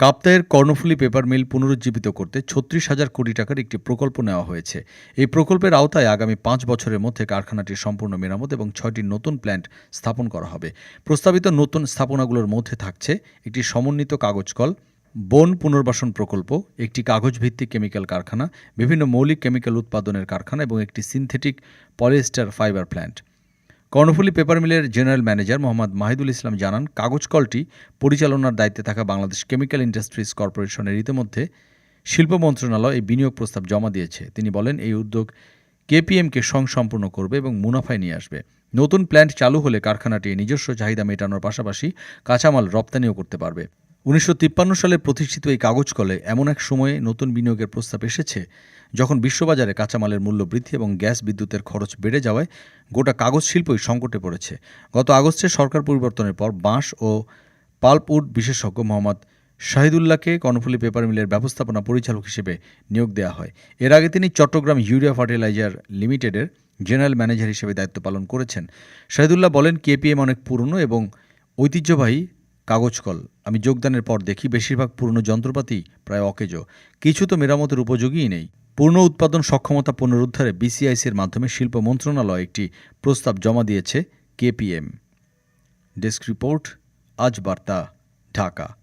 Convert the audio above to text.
কাপ্তায়ের Karnaphuli paper mill পুনরুজ্জীবিত করতে ছত্রিশ হাজার কোটি টাকার একটি প্রকল্প নেওয়া হয়েছে। এই প্রকল্পের আওতায় আগামী পাঁচ বছরের মধ্যে কারখানাটির সম্পূর্ণ মেরামত এবং ছয়টি নতুন প্ল্যান্ট স্থাপন করা হবে। প্রস্তাবিত নতুন স্থাপনাগুলোর মধ্যে থাকছে একটি সমন্বিত কাগজ কল, বন পুনর্বাসন প্রকল্প, একটি কাগজ ভিত্তিক কেমিক্যাল কারখানা, বিভিন্ন মৌলিক কেমিক্যাল উৎপাদনের কারখানা এবং একটি synthetic polyester fiber plant. Karnaphuli paper মিলের জেনারেল ম্যানেজার মোহাম্মদ মাহিদুল ইসলাম জানান, কাগজ কলটি পরিচালনার দায়িত্বে থাকা বাংলাদেশ কেমিক্যাল ইন্ডাস্ট্রিজ কর্পোরেশনের ইতিমধ্যে শিল্প মন্ত্রণালয় এই বিনিয়োগ প্রস্তাব জমা দিয়েছে। তিনি বলেন, এই উদ্যোগ কেপিএমকে সংসম্পূর্ণ করবে এবং মুনাফায় নিয়ে আসবে। নতুন প্ল্যান্ট চালু হলে কারখানাটি নিজস্ব চাহিদা মেটানোর পাশাপাশি কাঁচামাল রপ্তানিও করতে পারবে। উনিশশো তিপ্পান্ন সালে প্রতিষ্ঠিত এই কাগজ কলে এমন এক সময়ে নতুন বিনিয়োগের প্রস্তাব এসেছে, যখন বিশ্ববাজারে কাঁচামালের মূল্য বৃদ্ধি এবং গ্যাস বিদ্যুতের খরচ বেড়ে যাওয়ায় গোটা কাগজ শিল্পই সংকটে পড়েছে। গত আগস্টে সরকার পরিবর্তনের পর বাঁশ ও পাল্পউড বিশেষজ্ঞ মোহাম্মদ শাহিদুল্লাহকে কর্ণফুলী পেপার মিলের ব্যবস্থাপনা পরিচালক হিসেবে নিয়োগ দেওয়া হয়। এর আগে তিনি চট্টগ্রাম ইউরিয়া ফার্টিলাইজার লিমিটেডের জেনারেল ম্যানেজার হিসেবে দায়িত্ব পালন করেছেন। শাহিদুল্লাহ বলেন, কেপিএম অনেক পুরনো এবং ঐতিহ্যবাহী কাগজ কল। আমি যোগদানের পর দেখি বেশিরভাগ পুরনো যন্ত্রপাতি প্রায় অকেজ। কিছু তো মেরামতের উপযোগীই নেই। পূর্ণ উৎপাদন সক্ষমতা পুনরুদ্ধারে বিসিআইসির মাধ্যমে শিল্প মন্ত্রণালয় একটি প্রস্তাব জমা দিয়েছে কেপিএম ডেস্ক রিপোর্ট, আজ বার্তা, ঢাকা।